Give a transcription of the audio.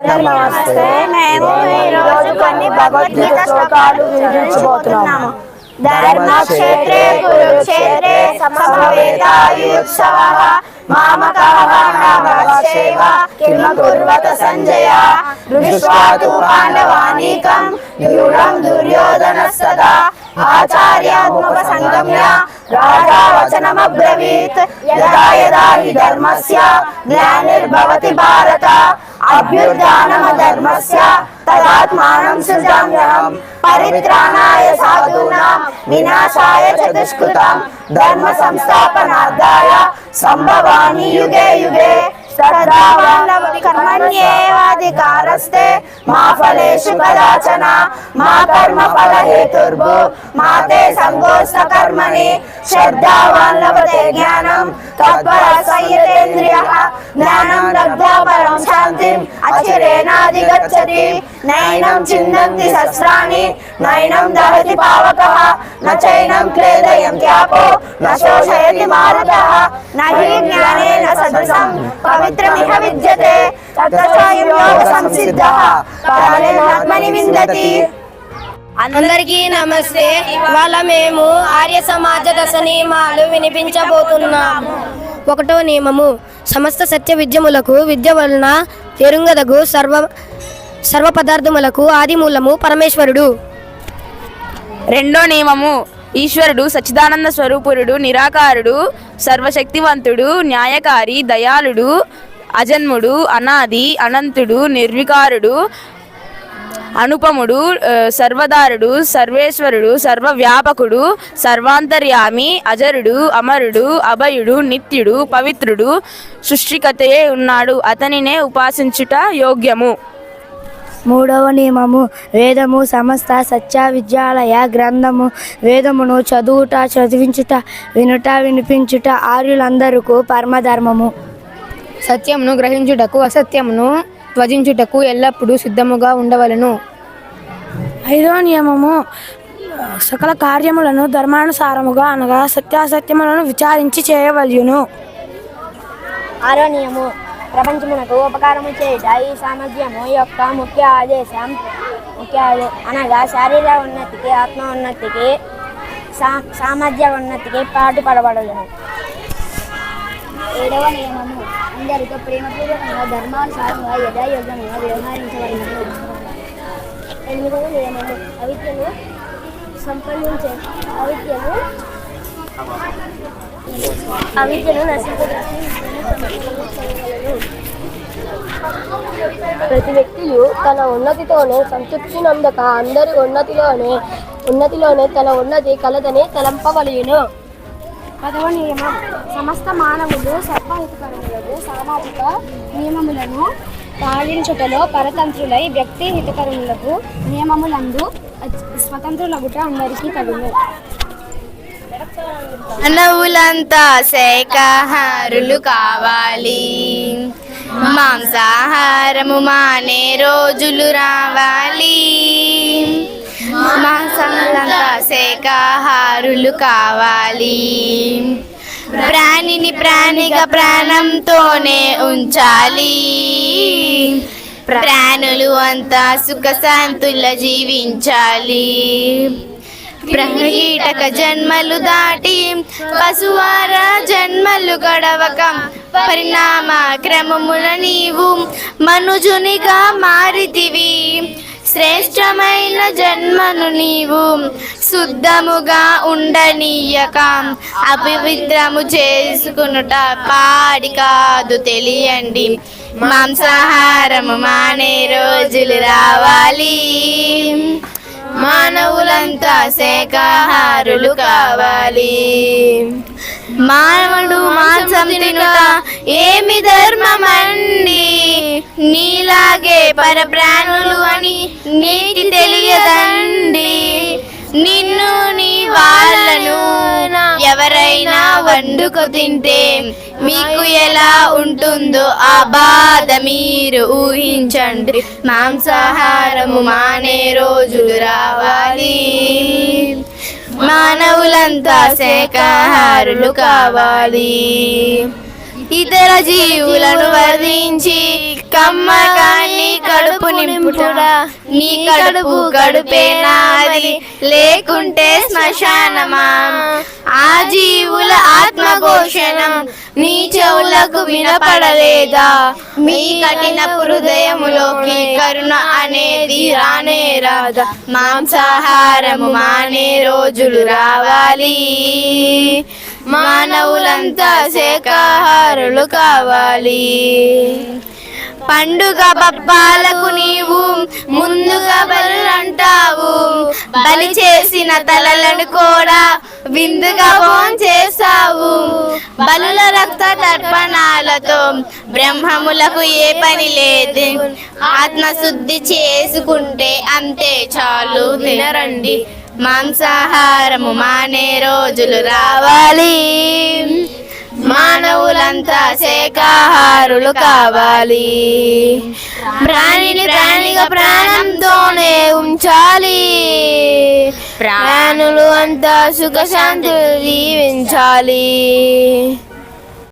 నమస్తే. మేము ఈరోజు కొన్ని భగవద్గీత శ్లోకాలు వివరించబోతున్నాము ధర్మక్షేత్రే కురుక్షేత్రే సమవేతాయుత్సవ మామకాః నామశ్చైవ కిమ కుర్వత సంజయ దృష్ట్వా తు పాండవానీకం వ్యూఢం దుర్యోధనస్తదా ఆచార్యముపసంగమ్య యదా యదా హి ధర్మస్య గ్లానిర్భవతి భారత అభ్యుత్థానమ ధర్మస్య తదాత్మానం సృజామ్యహం పరిత్రాణాయ సాధూనాం వినాశాయ చ దుష్కృతం ధర్మ సంస్థాపనార్థాయ సంభవామి యుగే యుగే సదా వల్లభి కర్మణ్యేవాధికారస్తే మా ఫలేషు కదాచన మా కర్మ ఫల హేతుర్భు మా తే సంగోస్త కర్మణి శ్రద్ధావాన్ లభతే జ్ఞానం నైనం చిందంతి శస్త్రాన్ని నైనం దహతి పావకః. న క్లేదయం త్యాపో నశోషయతి శోషయతి మారుతః నహి జ్ఞానేన సదృశం పవిత్రమిహ విద్యతే. తత్ర చాయం యోగ సంసిద్ధః. కాలేన ఆత్మని విందతి. అందరికీ నమస్తే. ఇవాళ మేము ఆర్య సమాజ దశ నియమాలు వినిపించబోతున్నాము. ఒకటో నియమము. సమస్త సత్య విద్యములకు విద్య వలన ఎరుంగదగు సర్వ సర్వ పదార్థములకు ఆదిమూలము పరమేశ్వరుడు. రెండో నియమము ఈశ్వరుడు సచ్చిదానంద స్వరూపురుడు నిరాకారుడు సర్వశక్తివంతుడు న్యాయకారి దయాళుడు అజన్ముడు అనాది అనంతుడు నిర్వికారుడు అనుపముడు సర్వదారుడు సర్వేశ్వరుడు సర్వవ్యాపకుడు సర్వాంతర్యామి అజరుడు అమరుడు అభయుడు నిత్యుడు పవిత్రుడు సృష్టికతయే ఉన్నాడు. అతనినే ఉపాసించుట యోగ్యము. మూడవ నియమము. వేదము సమస్త సత్య విద్యాలయ గ్రంథము. వేదమును చదువుట చదివించుట వినుట వినిపించుట ఆర్యులందరకు పరమధర్మము. సత్యమును గ్రహించుటకు అసత్యమును త్వజించుటకు ఎల్లప్పుడూ సిద్ధముగా ఉండవలను. ఐదవ నియమము సకల కార్యములను ధర్మానుసారముగా అనగా సత్యాసత్యములను విచారించి చేయవలయును. ఆరో నియము ప్రపంచమునకు ఉపకారము చేయుట ఈ సామర్థ్యము యొక్క ముఖ్య ఆదేశం. ముఖ్య అనగా శారీర ఉన్నతికి ఆత్మ ఉన్నతికి సా సామర్థ్య ఉన్నతికి పాటుపడబడలను ఏడవ నియమము అందరితో ప్రేమపూర్వకంగా ధర్మానుసారంగా యథాయోగ్యంగా వ్యవహరించవలను ఎనిమిదవ నియమము అవిద్యను సంపాదించే అవిద్యను అవిద్యను ప్రతి వ్యక్తియు తన ఉన్నతితోనే సంతృప్తి నందక అందరి ఉన్నతిలోనే ఉన్నతిలోనే తన ఉన్నతి కలదని తలంపవలయును పదవ నియమం సమస్త మానవులు సర్వహితకరములకు సామాజిక నియమములను పాలించుటలో పరతంత్రులై వ్యక్తి హితకరములకు నియమములందు స్వతంత్రులగుట అందరికీ తగును మానవులంతా శాఖాహారులు కావాలి. మాంసాహారము మానే రోజులు రావాలి. మాంసాలంతా శాఖాహారులు కావాలి. ప్రాణిని ప్రాణిగా ప్రాణంతోనే ఉంచాలి. ప్రాణులు అంతా సుఖశాంతుల జీవించాలి. ప్రహీటక జన్మలు దాటి పశువార జన్మలు గడవక పరిణామ క్రమముల నీవు మనుజునిగా మారితివి. శ్రేష్టమైన జన్మ ఆత్మను నీవు శుద్ధముగా ఉండనీయక. అపవిత్రము చేసుకునుట పాడి కాదు తెలియండి. మాంసాహారము మానే రోజులు రావాలి. మానవులంతా శాఖాహారులు కావాలి. మానవుడు మాంసం తినుట ఏమి ధర్మమండి నీలాగే పరప్రాణులు అని నీటి తెలియదండి. నిన్ను నీ వాళ్ళను ఎవరైనా వండుకు తింటే మీకు ఎలా ఉంటుందో ఆ బాధ మీరు ఊహించండి. మాంసాహారము మానే రోజులు రావాలి. మానవులంతా శాఖాహారులు కావాలి. ఇతర జీవులను వర్ధించి కమ్మకాన్ని నింపుడా నీ కడుపు కడుపేనాది లేకుంటే శ్మశానమా? ఆ జీవుల ఆత్మఘోషణం నీ చెవులకు వినపడలేదా? మీ కఠిన హృదయములోకి కరుణ అనేది రానే రాదా? మాంసాహారము మానే రోజులు రావాలి. మానవులంతా శాఖాహారులు కావాలి. పండుగ బప్పాలకు నీవు ముందుగా బలులంటావు. బలి చేసిన తలలను కూడా విందుగా భోం చేస్తావు బలుల రక్త తర్పణాలతో బ్రహ్మములకు ఏ పని లేదు. ఆత్మశుద్ధి చేసుకుంటే అంతే చాలు. తినరండి. మాంసాహారము మానే రోజులు రావాలి. మానవులంతా శాఖాహారులు కావాలి. ప్రాణిని ప్రాణిగా ప్రాణంతోనే ఉంచాలి. ప్రాణులు అంతా సుఖశాంతులు జీవించాలి.